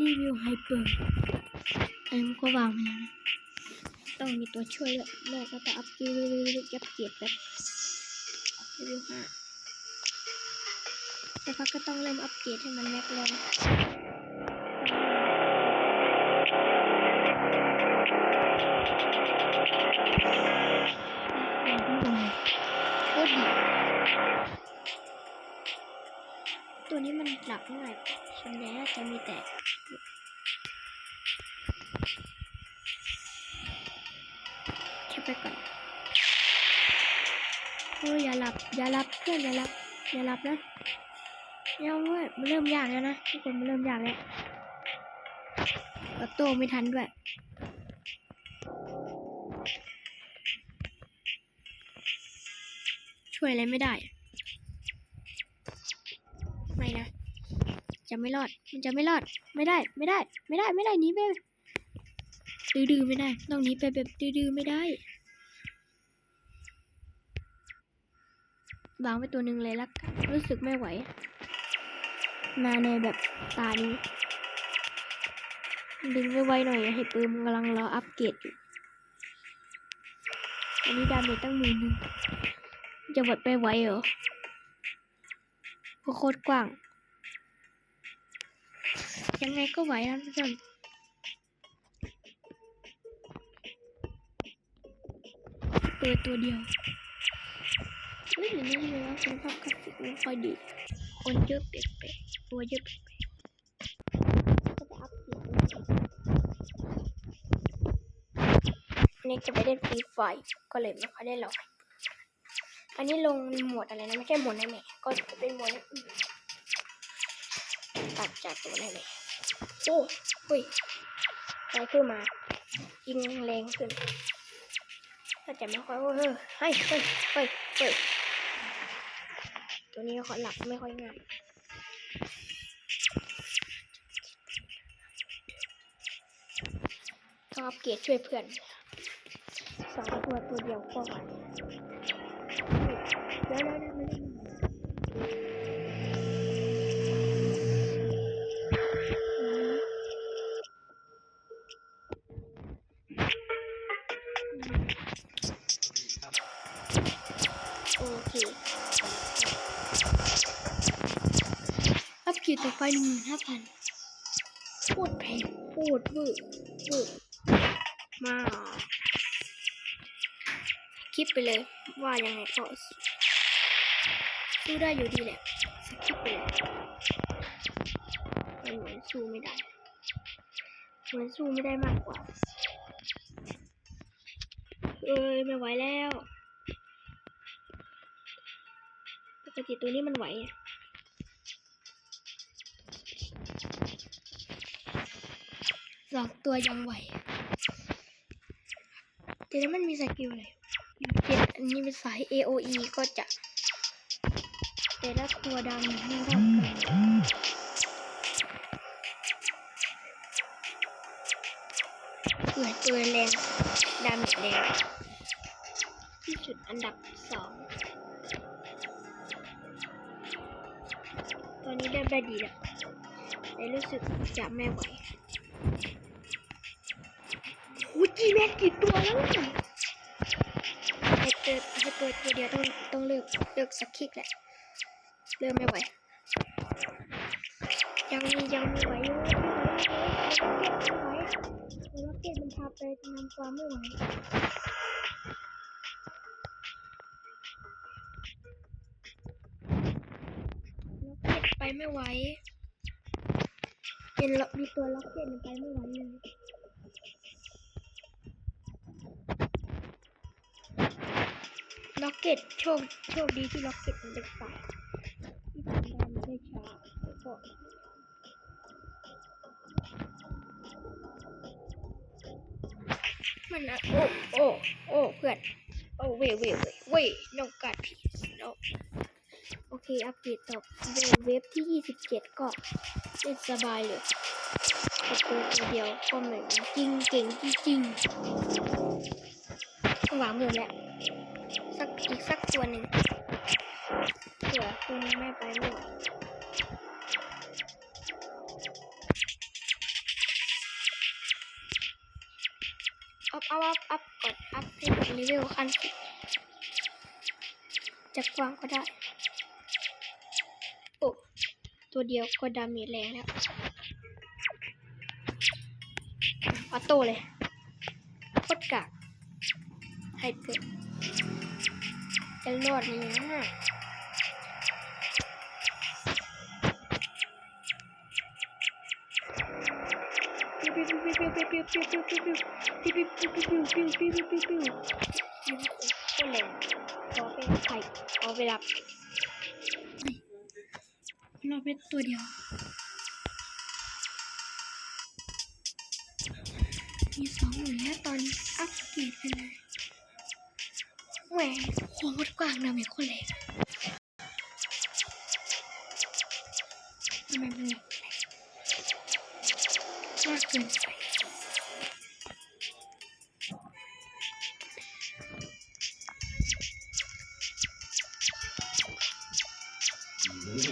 รีวิวไฮเปอร์อันนี้ก็วางไปแล้วนะ ต้องมีตัวช่วยด้วยแม่ก็จะอัพเกรดยับเกียรแบบรีวิวห้าแต่พักก็ต้องเริ่มอัพเกรดให้มันแม็กแล้วโคตรดีตัวนี้มันหลับง่าย ส่วนใหญ่น่าจะมีแต่แค่ไปก่อนโอ้ยอย่าหลับอย่าหลับเพื่อนอย่าหลับอย่าหลับนะยังเว้ยมันเริ่มยากแล้วนะทุกคนมันเริ่มยากแล้วแบบโตไม่ทันด้วยช่วยอะไรไม่ได้ ไม่นะ จะไม่รอด มันจะไม่รอด ไม่ได้ ไม่ได้ ไม่ได้ ไม่ได้หนีไปดื้อๆไม่ได้ต้องหนีไปแบบดื้อๆไม่ได้วางไปตัวหนึ่งเลยละกันรู้สึกไม่ไหว มาในแบบตานี้ดึงไว้ๆหน่อยให้ปืนกำลังรออัปเกรดอยู่อันนี้ดาเมจตั้งหมื่นหนึ่งจะหมดไปไวเหรอโคตรกว้าง ยังไงก็ไหวนะทุกคนเปิดตัวเดียวเฮ้ยเดี๋ยวนี้เลยว่าคุณภาพกราฟิกไม่ค่อยดี คนเยอะเป๊ะๆตัวเยอะเป๊ะๆก็จะอัพเดอันนี้จะไปเล่นฟรีไฟก็เลยไม่ค่อยได้ลองอันนี้ลงหมวดอะไรนะไม่ใช่หมวดในแม่ก็จะเป็นหมวดอื่นตัดจากตัวในแม่ โอ้ยอะไรขึ้นมายิงแรงขึ้นก็จะไม่ค่อยเฮ้ยเฮ้ยเฮ้ยเฮ้ยเฮ้ยตัวนี้เขาหลับไม่ค่อยง่ายต้องอัปเกรดช่วยเพื่อนสองตัวตัวเดียวก็ไหวเดี๋ยวเดี๋ยวเดี๋ยวเดี๋ยว โอเคอัพเกียรต่อไปหนึ่งหมื่นห้าพันโคตรแพงโคตรเวอร์เวอร์มากคลิปไปเลยว่ายังไงก็สู้ได้อยู่ดีแหละสคริปไปเลยมันเหมือนสู้ไม่ได้เหมือนสู้ไม่ได้มากกว่า เอ้ยไม่ไหวแล้ว ปกติตัวนี้มันไหวอะสองตัวยังไหวแต่ถ้ามันมีสกิลอะไรอยู่เจ็ดอันนี้เป็นสาย AOE ก็จะ แต่ละตัวดำไม่เท่ากันเกิดตัวแรงดาเมจแรงที่สุดอันดับสอง ตอนนี้เดินได้ดีแล้วแต่รู้สึกจะไม่ไหวโอ้ยจีแม็กกี่ตัวแล้วเนี่ยให้เกิดให้เกิดตัวเดียวต้องต้องเลิกเลิกสักคิกแหละเริ่มไม่ไหวยังมียังมีไหวอยู่ไม่ไหวไม่ไหวแต่ว่าเกตมันพาไปนำความไม่ไหว ไปไม่ไหวเป็นล็อกมีตัวล็อกเก็ตมันไปไม่ไหวเลยล็อกเก็ตโชคโชคดีที่ล็อกเก็ตมันเป็นฝ่ายที่ทำได้มันได้ช้าก็มันอะโอ้โอ้โอ้เพื่อนโอ้เว่ยเว่ยเว่ยเว่ยนกกัดผีนกโอ เคอัปเดตต่อเว็บที่ 27 ก็เล่นสบายเลยกดตัวเดียวก็เหมือนจริงเก่งจริงก็หวังมือนแหละสักอีกสักตัวหนึ่งเผื่อคุณไม่ไปหมดอัพอัพอัพอัพกดอัพให้ป็นเลเวลขั้นจากวางก็ได้ ตัวเดียวก็ดาเมจแรงแล้วออโต้เลยโคตรกากให้เปอร์จะรอดยังไงนะเอาเวลาไปเอาเวลา เราเป็นตัวเดียวมีสองหมื่นแล้วตอนอัพเกรดไปเลยแหวนหัวมดกว้างนะเมียคนเล็ก โอ้โห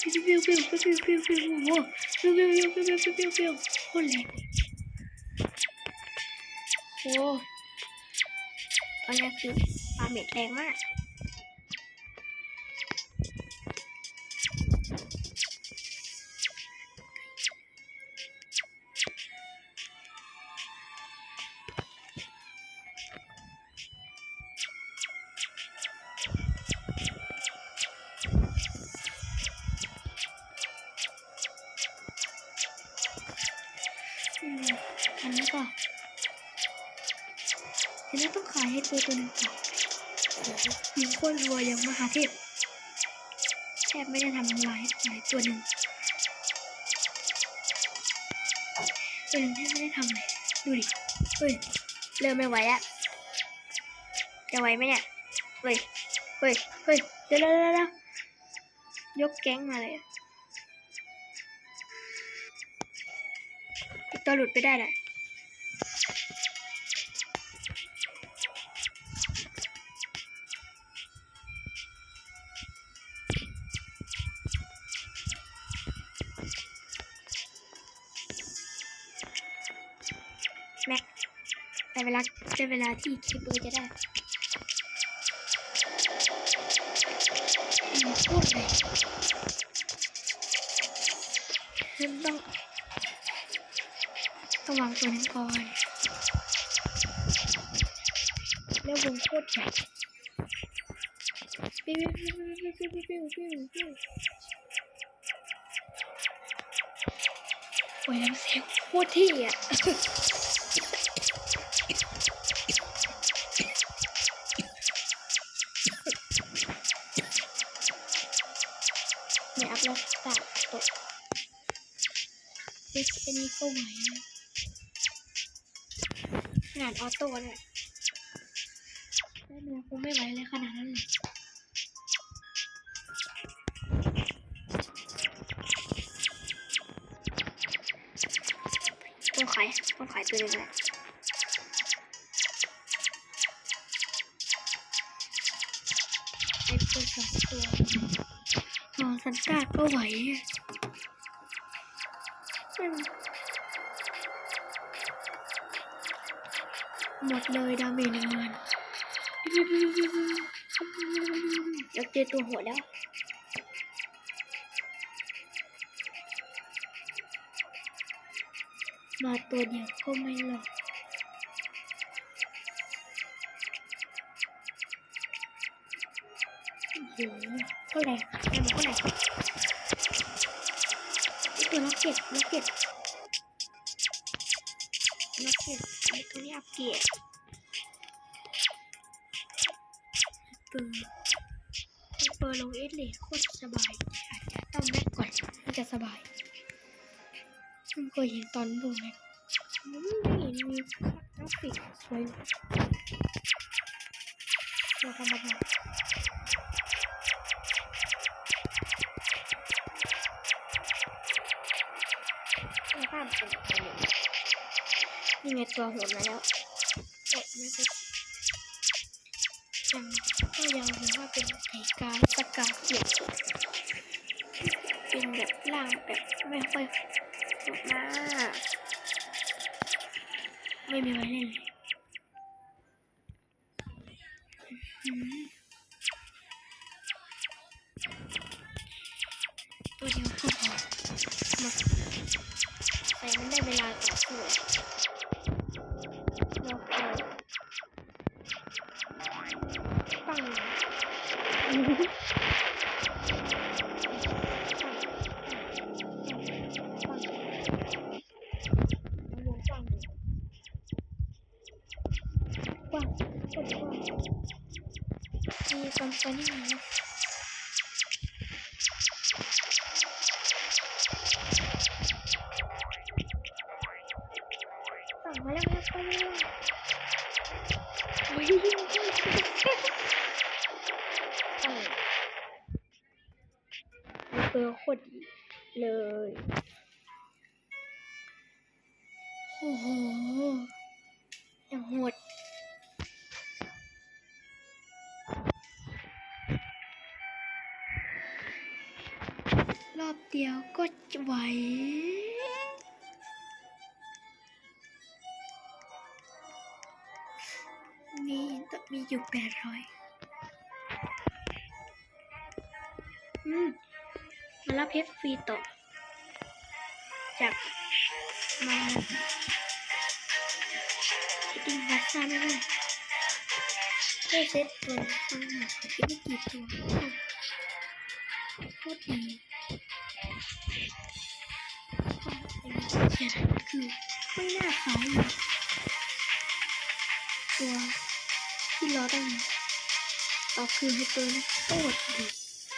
ปิ้วปิ้วปิ้วปิ้วปิ้วปิ้วปิ้วโอ้โห เดี๋ยวต้องขายให้ตัวตัวหนึ่งก่อนยิงโคตรรวยอย่างมหาเทพแทบไม่ได้ทำลายหลายตัวหนึ่งตัวหนึ่งแทบไม่ได้ทำเลยดูดิเฮ้ยเริ่มไม่ไหวอะจะไหวไหมเนี่ยเฮ้ยเฮ้ยเฮ้ยเดี๋ยวเดี๋ยวเดี๋ยวยกแก๊งมาเลยอีกตัวหลุดไปได้แหละ เวลาจะเวลาที่คิวเบอร์จะได้พูดเลยฉันต้องต้องวางตัวนั้นก่อนแล้ววงโคตรใหญ่ปิ้วปิ้วปิ้วปิ้วปิ้วปิ้วปิ้วโอ้ยน้ำเสียงโคตรที่อะ ไม่อัพแล้วตาตกเอสอันนี้ก็ไหวนะขนาดออโต้เนี่ยได้เนื้อคงไม่ไหวเลยขนาดนั้นเลยต้องขายต้องขายตัวเองแหละไอ้ตัวสองตัวหอ สันตาก็ไหวอะมันหมดเลยดาเมจหนึ่งเงินอยากเจอตัวโหัวแล้วมาตัวเดียวก็ไม่หลอก อ้โหเท่าไหร่แอมเท่าไหร่ตัวล็อกเก็ตล็อกเก็ตล็อกเก็ตไอ้ตัวนี้อัปเกรดเปิดเปิดลงเอสเลดโคตรสบายอาจจะต้องแม็กก่อนมันจะสบายเพิ่งเคยเห็นตอนดูแม็กอืมไม่เห็นมีกราฟิกสวยตัวธรรมดา ข้ามเป็นตัวหนึ่งนี่ไงตัวโหดมาแล้วโอ้ไม่ไปยังก็ยังถือว่าเป็นไก่กาสกาเกียรติเป็นแบบร่างแบบไม่ค่อยสุดมากไม่มีไว้เล่นเลย มีคอมพานีนะสั่งมาแล้วนะไปเลยไม่ยิงเออเบอร์โคตรดีเลยโอ้โห รอบเดียวก็ไหวมีต้องมีอยู่แปดร้อยอืมมารับเพชรฟรีต่อจากมาติงบัตซ่าไม่ได้ได้เซตตัวทั้งหมดอีกไม่กี่ตัวโคตรดี เขียนคือไม่น่าขายเลยตัวที่รอได้ไงเอาคือให้ตัวนะโคตรดี